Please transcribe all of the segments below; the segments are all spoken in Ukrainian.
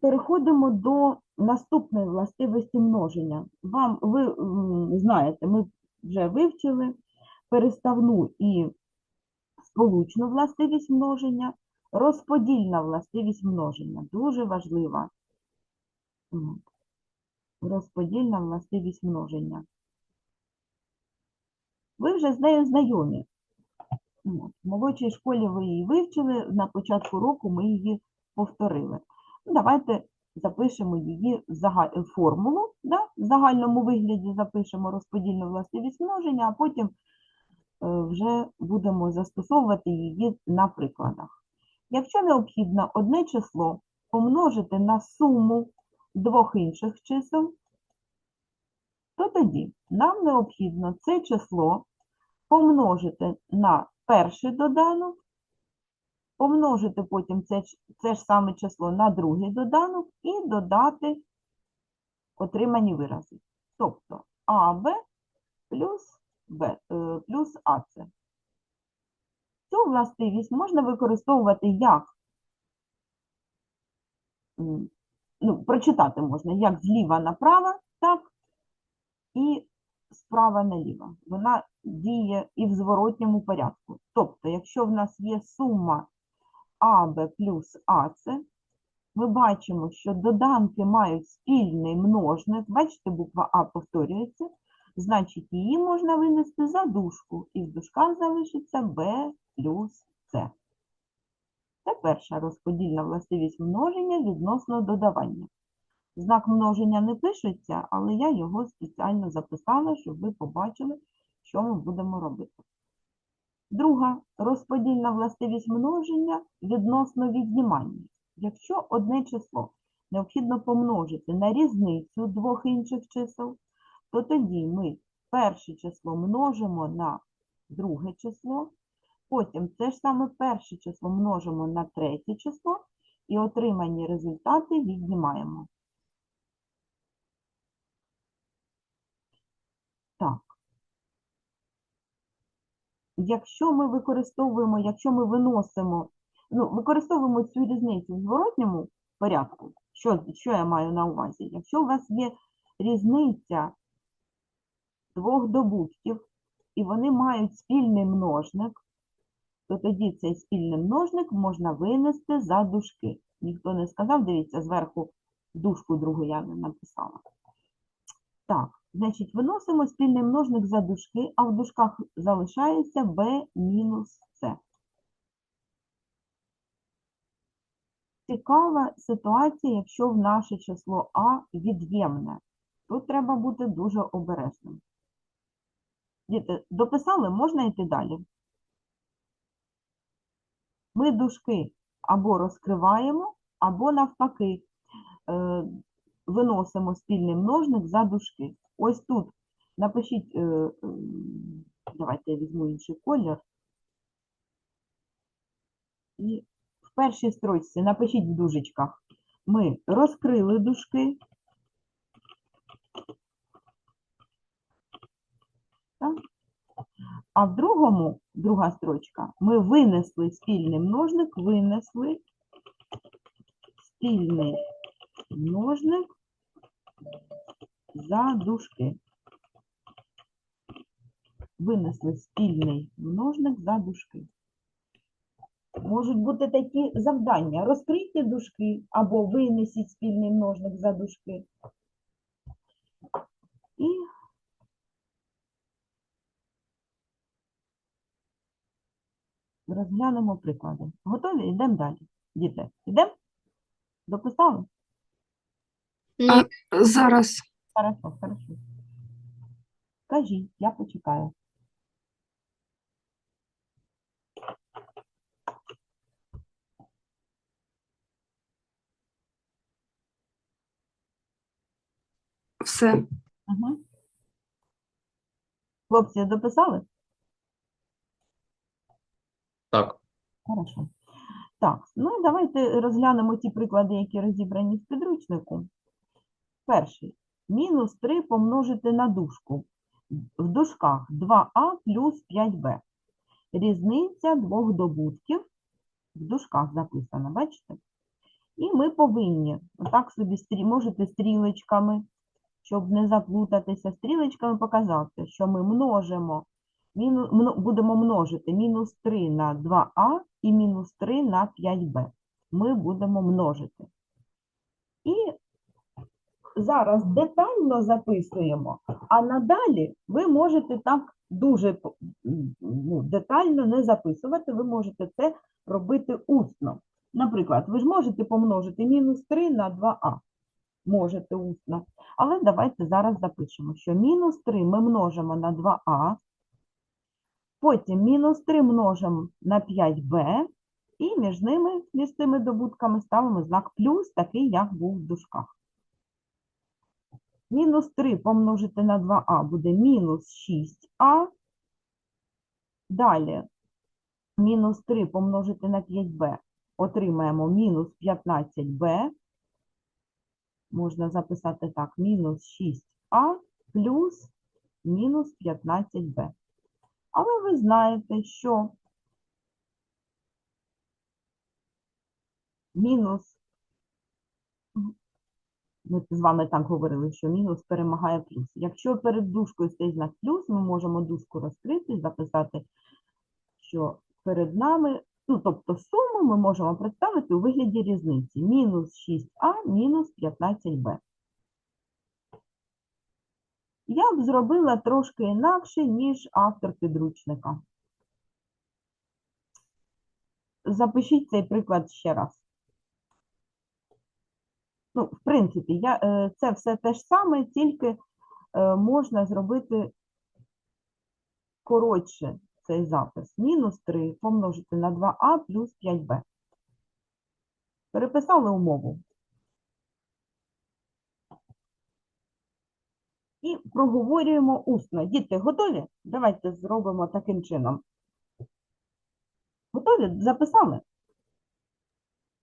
переходимо до наступної властивості множення. Вам ви знаєте, ми вже вивчили переставну і сполучну властивість множення, розподільна властивість множення. Дуже важлива. Розподільна властивість множення. Ви вже з нею знайомі. В молодшій школі ви її вивчили, на початку року ми її повторили. Ну, Давайте запишемо її в формулу, да? в загальному вигляді запишемо розподільну властивість множення, а потім е, вже будемо застосовувати її на прикладах. Якщо необхідно одне число помножити на суму двох інших чисел, то тоді нам необхідно це число помножити на перший доданок, помножити потім це, це ж саме число на другий доданок і додати отримані вирази. Тобто АБ плюс, Б, е, плюс АЦ. Цю властивість можна використовувати як, ну, прочитати можна як зліва направо, так і справа наліво. Вона діє і в зворотньому порядку. Тобто, якщо в нас є сума АБ плюс АЦ, ми бачимо, що доданки мають спільний множник. Бачите, буква А повторюється, значить її можна винести за дужку, і в дужках залишиться Б плюс С. Це перша розподільна властивість множення відносно додавання. Знак множення не пишеться, але я його спеціально записала, щоб ви побачили, що ми будемо робити. Друга розподільна властивість множення відносно віднімання. Якщо одне число необхідно помножити на різницю двох інших чисел, то тоді ми перше число множимо на друге число, потім це ж саме перше число множимо на третє число і отримані результати віднімаємо. Так. Якщо ми використовуємо, якщо ми виносимо, ну, використовуємо цю різницю в зворотньому порядку, що, що я маю на увазі? Якщо у вас є різниця двох добутків, і вони мають спільний множник, то тоді цей спільний множник можна винести за дужки. Ніхто не сказав, дивіться, зверху дужку другу я не написала. Так, значить, виносимо спільний множник за дужки, а в дужках залишається b мінус c. Цікава ситуація, якщо в наше число А від'ємне. Тут треба бути дуже обережним. Діти, дописали, можна йти далі. Ми дужки або розкриваємо, або навпаки е, виносимо спільний множник за дужки. Ось тут напишіть, е, давайте я візьму інший колір. І в першій строчці напишіть в дужечках. Ми розкрили дужки. А в другому, друга строчка, ми винесли спільний множник, винесли спільний множник за дужки. Винесли спільний множник за дужки. Можуть бути такі завдання. Розкрийте дужки або винесіть спільний множник за дужки. І розглянемо приклади. Готові? Йдемо далі. Діти, йдемо? Дописали? Ні, Зараз Хорошо, хорошо. Кажіть, я почекаю. все. Угу. Хлопці, дописали? Так. Хорошо. Так, ну і давайте розглянемо ті приклади, які розібрані в підручнику. Перший. Мінус 3 помножити на дужку. В дужках 2а плюс 5b. Різниця двох добутків в дужках записана, бачите? І ми повинні, отак собі стрі, можете стрілочками, щоб не заплутатися, стрілочками показати, що ми множимо, міну, будемо множити мінус 3 на 2а і мінус 3 на 5b. Ми будемо множити. І зараз детально записуємо, а надалі ви можете так дуже ну, детально не записувати, ви можете це робити усно. Наприклад, ви ж можете помножити мінус 3 на 2а. Можете усно. Але давайте зараз запишемо, що мінус 3 ми множимо на 2а, потім мінус 3 множимо на 5b, і між ними, між цими добутками ставимо знак плюс, такий, як був в дужках. Мінус 3 помножити на 2а буде мінус 6а. Далі мінус 3 помножити на 5b отримаємо мінус 15b. Можна записати так, мінус 6а плюс мінус 15b. Але ви знаєте, що мінус, ми з вами так говорили, що мінус перемагає плюс. Якщо перед дужкою стоїть знак плюс, ми можемо дужку розкрити і записати, що перед нами, ну, тобто суму ми можемо представити у вигляді різниці. Мінус 6а, мінус 15b. Я б зробила трошки інакше, ніж автор підручника. Запишіть цей приклад ще раз. Ну, в принципі, я, е, це все те ж саме, тільки е, можна зробити коротше цей запис. Мінус 3 помножити на 2а плюс 5b. Переписали умову. І проговорюємо усно. Діти, готові? Давайте зробимо таким чином. Готові? Записали?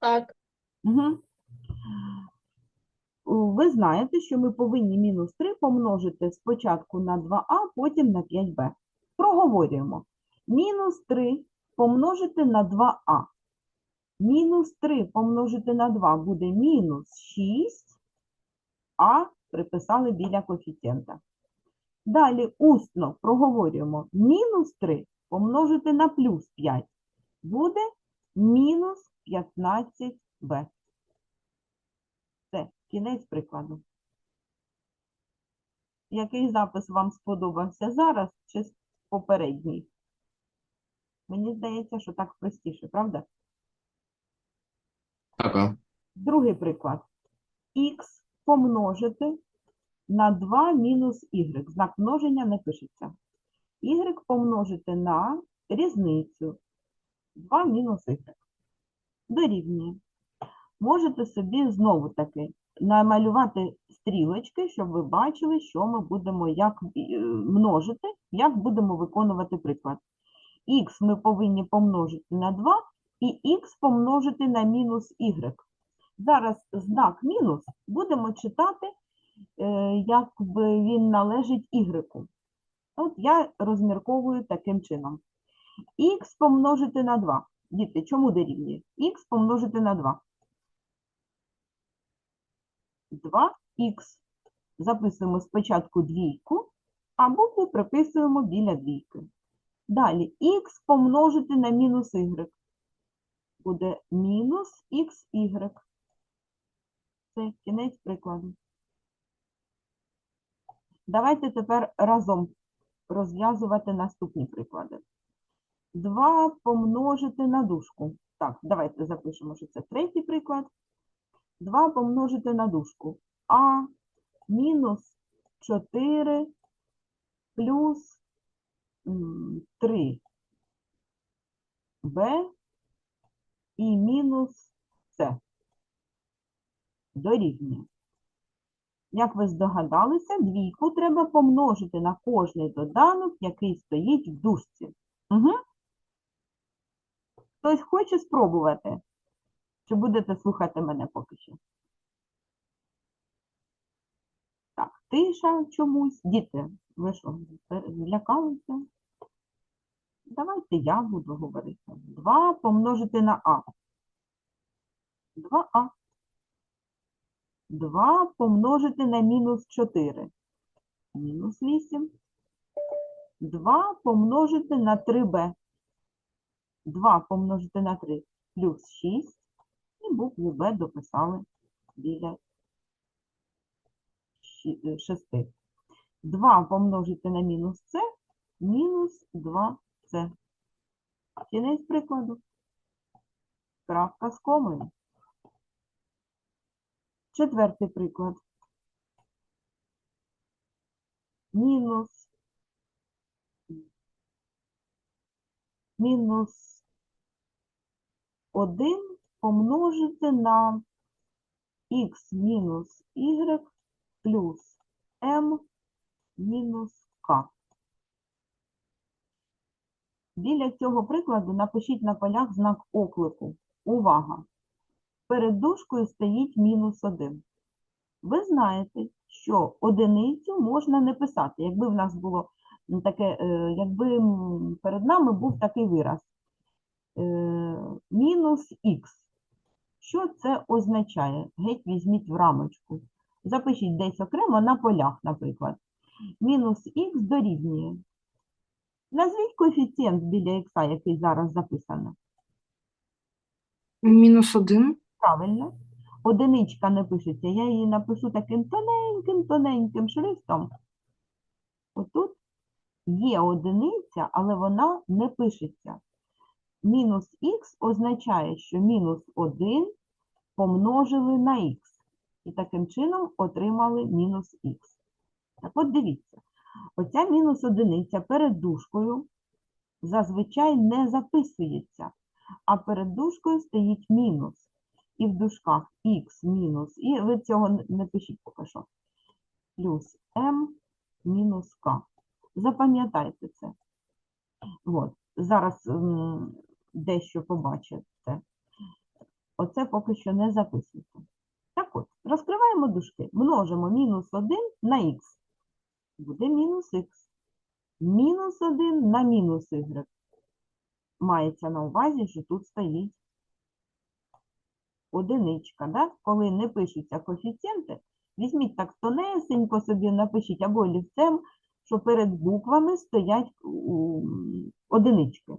Так. Угу. Ви знаєте, що ми повинні мінус 3 помножити спочатку на 2а, потім на 5b. Проговорюємо. Мінус 3 помножити на 2а. Мінус 3 помножити на 2 буде мінус 6, а приписали біля коефіцієнта. Далі усно проговорюємо. Мінус 3 помножити на плюс 5 буде мінус 15b. Кінець прикладу. Який запис вам сподобався зараз чи попередній? Мені здається, що так простіше, правда? Так. Другий приклад. Х помножити на 2 мінус y. Знак множення не пишеться. Y помножити на різницю 2 мінус y. Дорівнює. Можете собі знову таки намалювати стрілочки, щоб ви бачили, що ми будемо як е, множити, як будемо виконувати приклад. Х ми повинні помножити на 2 і х помножити на мінус y. Зараз знак мінус будемо читати, е, як він належить y. От я розмірковую таким чином. х помножити на 2. Діти, чому дорівнює? х помножити на 2. 2х. Записуємо спочатку двійку, а букву приписуємо біля двійки. Далі х помножити на мінус y. Буде мінус xy. Це кінець прикладу. Давайте тепер разом розв'язувати наступні приклади. 2 помножити на дужку. Так, давайте запишемо, що це третій приклад. 2 помножити на дужку. А мінус 4 плюс 3 Б і мінус С. Дорівнює. Як ви здогадалися, двійку треба помножити на кожний доданок, який стоїть в дужці. Угу. Хтось хоче спробувати? Чи будете слухати мене поки що? Так, тиша чомусь. Діти, ви що, злякалися? Давайте я буду говорити. 2 помножити на А. 2А. 2 помножити на мінус 4. Мінус 8. 2 помножити на 3b. 2 помножити на 3 плюс 6. Букву b дописали біля 6. 2 помножити на мінус c, мінус 2c. Кінець прикладу. Крапка з комою. Четвертий приклад. Мінус. Мінус 1 помножити на х мінус y плюс m мінус k. Біля цього прикладу напишіть на полях знак оклику. Увага! Перед дужкою стоїть мінус 1. Ви знаєте, що одиницю можна не писати. Якби в нас було таке, е, якби перед нами був такий вираз е, мінус х. Що це означає? Геть візьміть в рамочку. Запишіть десь окремо на полях, наприклад. Мінус х дорівнює. Назвіть коефіцієнт біля х, який зараз записано. Мінус один. Правильно. Одиничка не пишеться. Я її напишу таким тоненьким, тоненьким шрифтом. Отут є одиниця, але вона не пишеться. Мінус х означає, що мінус 1 помножили на х. І таким чином отримали мінус х. Так от дивіться, оця мінус одиниця перед дужкою зазвичай не записується, а перед дужкою стоїть мінус. І в дужках х мінус, і ви цього не- пишіть поки що. Плюс m мінус k. Запам'ятайте це. От. Зараз м, дещо побачите. Оце поки що не записуйте. Так от, розкриваємо дужки. Множимо мінус 1 на х. Буде мінус х. Мінус 1 на мінус y. Мається на увазі, що тут стоїть одиничка. Да? Коли не пишуться коефіцієнти, візьміть так тонесенько собі напишіть або олівцем, що перед буквами стоять у, одинички.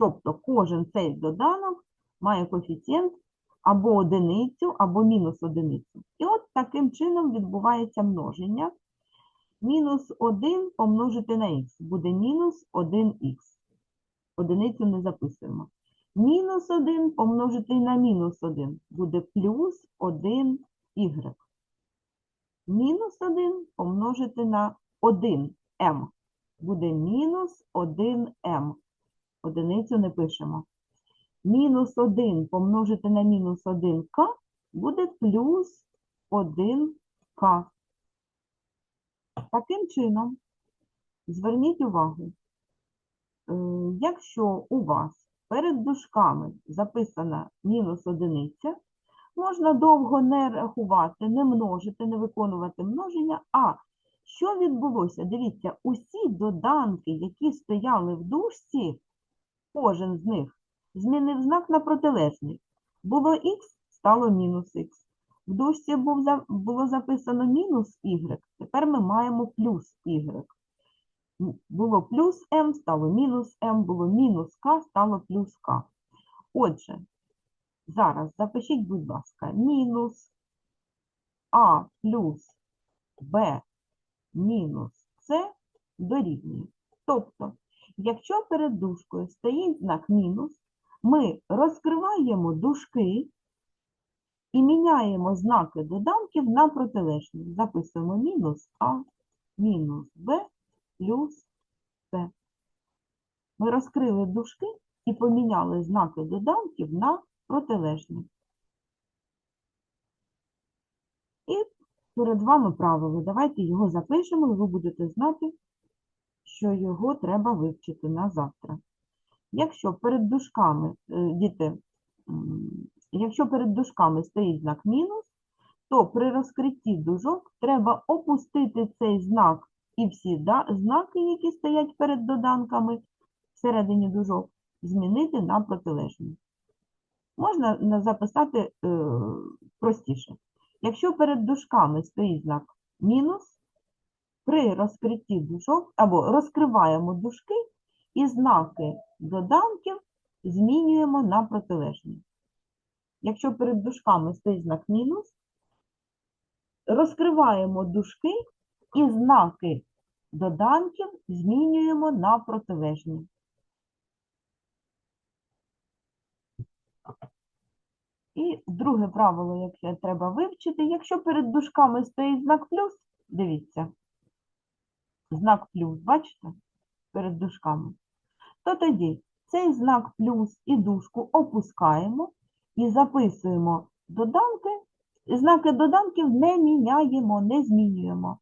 Тобто кожен цей доданок має коефіцієнт або одиницю, або мінус одиницю. І от таким чином відбувається множення. Мінус 1 помножити на х буде мінус 1х. Одиницю не записуємо. Мінус 1 помножити на мінус 1 буде плюс 1y. Мінус 1 помножити на 1m буде мінус 1m. Одиницю не пишемо. Мінус 1 помножити на мінус 1k буде плюс 1k. Таким чином, зверніть увагу, е, якщо у вас перед дужками записана мінус одиниця, можна довго не рахувати, не множити, не виконувати множення. А що відбулося? Дивіться, усі доданки, які стояли в дужці, кожен з них змінив знак на протилежний. Було х, стало мінус х. В дужці було записано мінус y, тепер ми маємо плюс y. Було плюс m, стало мінус m, було мінус k, стало плюс k. Отже, зараз запишіть, будь ласка, мінус а плюс b мінус c дорівнює. Якщо перед дужкою стоїть знак мінус, ми розкриваємо дужки і міняємо знаки доданків на протилежні. Записуємо мінус а, мінус b плюс c. Ми розкрили дужки і поміняли знаки доданків на протилежні. І перед вами правило. Давайте його запишемо, і ви будете знати, що його треба вивчити на завтра. Якщо перед дужками, е, діти, якщо перед дужками стоїть знак мінус, то при розкритті дужок треба опустити цей знак і всі знаки, які стоять перед доданками всередині дужок, змінити на протилежні. Можна записати е, простіше. Якщо перед дужками стоїть знак мінус, при розкритті дужок або розкриваємо дужки і знаки доданків змінюємо на протилежні. Якщо перед дужками стоїть знак мінус, розкриваємо дужки і знаки доданків змінюємо на протилежні. І друге правило, яке треба вивчити, якщо перед дужками стоїть знак плюс, дивіться, знак плюс, бачите, перед дужками, то тоді цей знак плюс і дужку опускаємо і записуємо доданки, знаки доданків не міняємо, не змінюємо.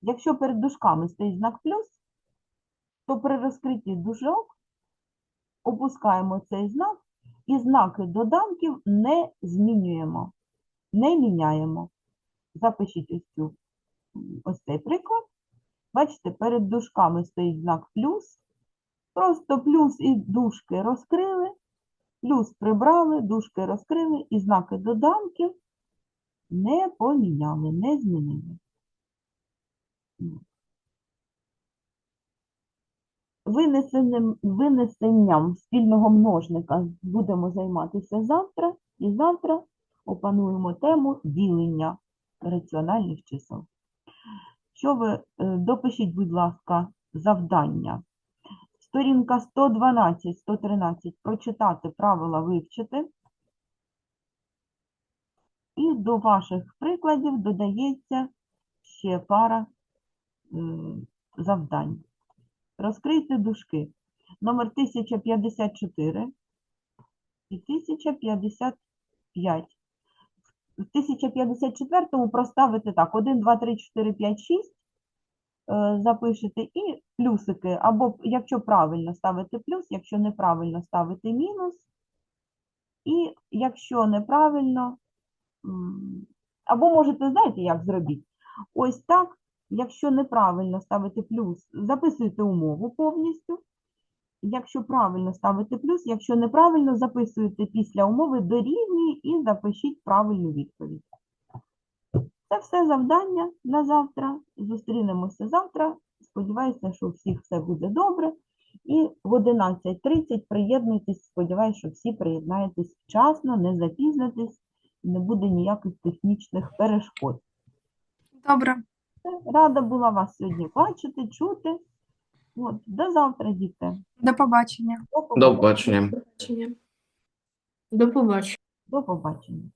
Якщо перед дужками стоїть знак плюс, то при розкритті дужок опускаємо цей знак і знаки доданків не змінюємо, не міняємо. Запишіть ось, цю, ось цей приклад. Бачите, перед дужками стоїть знак плюс. Просто плюс і дужки розкрили, плюс прибрали, дужки розкрили і знаки доданків не поміняли, не змінили. Винесенням, винесенням спільного множника будемо займатися завтра, і завтра опануємо тему ділення раціональних чисел. Що ви е, допишіть, будь ласка, завдання. Сторінка 112, 113 прочитати правила вивчити. І до ваших прикладів додається ще пара е, завдань. Розкрийте дужки. Номер 1054 і 1055. В 1054-му проставити так: 1, 2, 3, 4, 5, 6 е, запишете і плюсики. Або якщо правильно ставити плюс, якщо неправильно ставити мінус. І якщо неправильно, або можете, знаєте, як зробіть? Ось так. Якщо неправильно ставити плюс, записуйте умову повністю. Якщо правильно ставите плюс, якщо неправильно, записуєте після умови дорівнює і запишіть правильну відповідь. Це все завдання на завтра. Зустрінемося завтра. Сподіваюся, що у всіх все буде добре. І в 11.30 приєднуйтесь. Сподіваюся, що всі приєднаєтесь вчасно, не запізнитесь, не буде ніяких технічних перешкод. Добре. Рада була вас сьогодні бачити, чути. От, до завтра, діти. До побачення. До побачення. До побачення. До побачення.